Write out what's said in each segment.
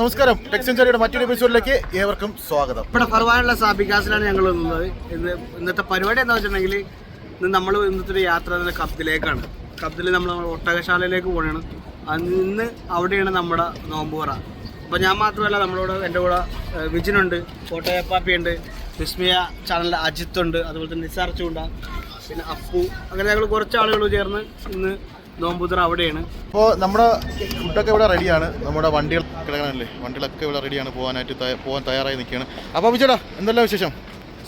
നമസ്കാരം. ടെക്സ്റ്റൻചറിയുടെ മറ്റൊരു എപ്പിസോഡിലേക്ക് ഏവർക്കും സ്വാഗതം. ഇവിടെ ഫർവാനുള്ള സാബികാസിലാണ് ഞങ്ങൾ നിന്നത്. ഇന്ന് ഇന്നത്തെ പരിപാടി എന്താ വെച്ചിട്ടുണ്ടെങ്കിൽ ഇന്ന് നമ്മൾ ഇന്നത്തെ ഒരു യാത്ര കബ്ദിലേക്കാണ്. കബ്ദിൽ നമ്മൾ ഒട്ടകശാലയിലേക്ക് പോകണം ഇന്ന് അവിടെയാണ് നമ്മുടെ നോമ്പുറ അപ്പോൾ ഞാൻ മാത്രമല്ല നമ്മളോട് എന്റെ കൂടെ വിജിനുണ്ട് കോട്ടയപ്പാപ്പിയുണ്ട് വിസ്മയ ചാനലിലെ അജിത്തുണ്ട് അതുപോലെ തന്നെ നിസാർ ചൂണ്ട പിന്നെ അപ്പു അങ്ങനെ ഞങ്ങൾ കുറച്ച് ആളുകൾ ചേർന്ന് ഇന്ന് നോമ്പുതറ അവിടെയാണ്. അപ്പോൾ നമ്മുടെ ഫുഡൊക്കെ ഇവിടെ റെഡിയാണ്. നമ്മുടെ വണ്ടികൾ കിടക്കണല്ലേ? വണ്ടികളൊക്കെ ഇവിടെ റെഡിയാണ് പോകാനായിട്ട് തയ്യ- പോകാൻ തയ്യാറായി നിൽക്കുകയാണ്. അപ്പോൾ വിജയടാ എന്തെല്ലാം വിശേഷം?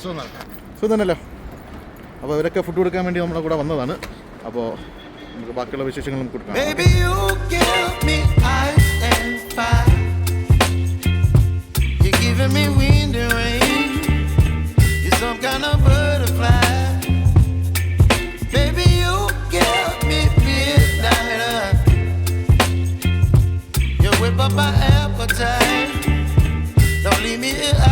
സുഖം. തന്നെയല്ലോ അപ്പോൾ ഇവരൊക്കെ ഫുഡ് കൊടുക്കാൻ വേണ്ടി നമ്മുടെ കൂടെ വന്നതാണ്. അപ്പോൾ നമുക്ക് ബാക്കിയുള്ള വിശേഷങ്ങളും നമുക്ക് കൊടുക്കാം. You're giving me wind and rain. You're some kind of butterfly. Me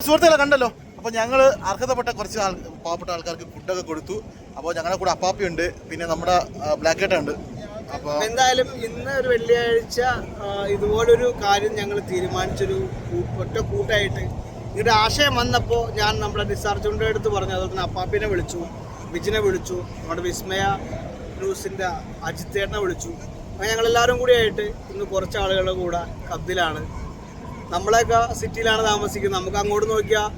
സുഹൃത്തുക്കളെ കണ്ടല്ലോ? അപ്പോൾ ഞങ്ങൾ അർഹതപ്പെട്ട കുറച്ച് ആൾ പാവപ്പെട്ട ആൾക്കാർക്ക് ഫുഡൊക്കെ കൊടുത്തു. അപ്പോൾ ഞങ്ങളുടെ കൂടെ അപ്പാപ്പിയുണ്ട് പിന്നെ നമ്മുടെ ബ്ലാക്ക് ഉണ്ട്. അപ്പോൾ അപ്പൊ എന്തായാലും ഇന്ന് ഒരു വെള്ളിയാഴ്ച ഇതുപോലൊരു കാര്യം ഞങ്ങൾ തീരുമാനിച്ചൊരു ഒറ്റ കൂട്ടായിട്ട്. ഇങ്ങോട്ട് ആശയം വന്നപ്പോൾ ഞാൻ നമ്മുടെ നിസാർ ഉണ്ടെടുത്ത് എടുത്ത് പറഞ്ഞു അതുപോലെ തന്നെ അപ്പാപ്പിനെ വിളിച്ചു. വിജിനെ വിളിച്ചു നമ്മുടെ വിസ്മയ ന്യൂസിന്റെ അജിത്തേട്ടനെ വിളിച്ചു. അങ്ങനെ ഞങ്ങളെല്ലാവരും കൂടിയായിട്ട് ഇന്ന് കുറച്ച് ആളുകളുടെ കൂടെ കബ്ദിലാണ് നമ്മളെയൊക്കെ സിറ്റിയിലാണ് താമസിക്കുന്നത്. നമുക്ക് അങ്ങോട്ട് നോക്കിയാൽ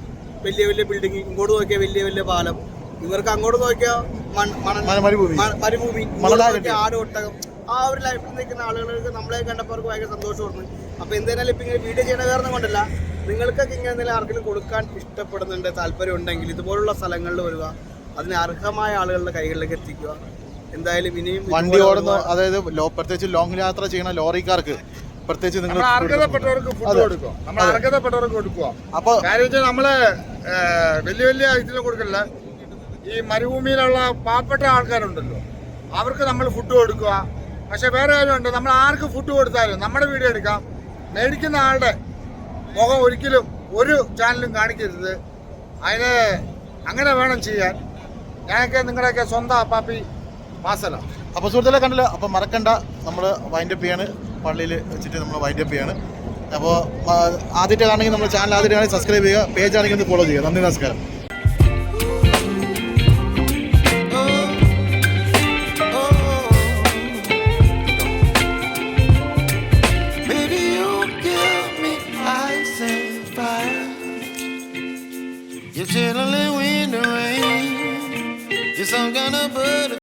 വലിയ വലിയ ബിൽഡിങ് ഇങ്ങോട്ട് നോക്കിയാൽ വലിയ വലിയ പാലം. ഇവർക്ക് അങ്ങോട്ട് നോക്കിയാൽ മരുഭൂമി. മ- മരുഭൂമി. ഇങ്ങോട്ട് മണലാരണ്യം. നോക്കിയാൽ ആട് ഒട്ടകം. ആ ഒരു ലൈഫിൽ നിൽക്കുന്ന ആളുകൾക്ക് നമ്മളെ കണ്ടപ്പോൾ അവർക്ക് ഭയങ്കര സന്തോഷമായിരുന്നു. അപ്പോൾ എന്തായാലും ഇപ്പം ഇങ്ങനെ വീഡിയോ ചെയ്യണ കാരണം കൊണ്ടല്ല നിങ്ങൾക്കൊക്കെ ഇങ്ങനെ എന്തെങ്കിലും ആർക്കെങ്കിലും കൊടുക്കാൻ ഇഷ്ടപ്പെടുന്നുണ്ട് താല്പര്യം ഉണ്ടെങ്കിൽ ഇതുപോലുള്ള സ്ഥലങ്ങളിൽ വരിക. അതിന് അർഹമായ ആളുകളുടെ കൈകളിലേക്ക് എത്തിക്കുക. എന്തായാലും ഇനിയും വണ്ടി ഓടുന്ന അതായത് ലോ പ്രത്യേകിച്ച് ലോങ് യാത്ര ചെയ്യുന്ന ലോറിക്കാർക്ക് പ്രത്യേകിച്ച് നിങ്ങൾ അർഹതപ്പെട്ടവർക്ക് ഫുഡ് കൊടുക്കുക നമ്മൾ അർഹതപ്പെട്ടവർക്ക് കൊടുക്കുക. അപ്പോൾ കാര്യം വെച്ചാൽ നമ്മൾ വലിയ വലിയ ഇതിന് കൊടുക്കില്ല ഈ മരുഭൂമിയിലുള്ള പാവപ്പെട്ട ആൾക്കാരുണ്ടല്ലോ. അവർക്ക് നമ്മൾ ഫുഡ് കൊടുക്കുക. പക്ഷെ വേറെ കാര്യമുണ്ട്. നമ്മൾ ആർക്ക് ഫുഡ് കൊടുത്താലും നമ്മുടെ വീഡിയോ എടുക്കാം. മേടിക്കുന്ന ആളുടെ മുഖം ഒരിക്കലും ഒരു ചാനലും കാണിക്കരുത്. അതിന് അങ്ങനെ വേണം ചെയ്യാൻ. ഞങ്ങൾക്ക് നിങ്ങളുടെയൊക്കെ സ്വന്തം അപ്പാപ്പി മാസല അപ്പോൾ സുഹൃത്തുക്കളെ കണ്ടല്ലോ? അപ്പോൾ മറക്കണ്ട. നമ്മൾ വൈൻഡപ്പ് ചെയ്യാണ്. പള്ളിയിൽ വെച്ചിട്ട് നമ്മൾ വൈൻഡപ്പ് ചെയ്യാണ്. അപ്പോൾ ആദ്യത്തെ ആണെങ്കിൽ നമ്മൾ ചാനൽ ആദ്യത്തെ സബ്സ്ക്രൈബ് ചെയ്യുക. പേജ് ആണെങ്കിൽ ഒന്ന് ഫോളോ ചെയ്യുക. നന്ദി നമസ്കാരം. You're chilling wind Yes, I'm gonna put a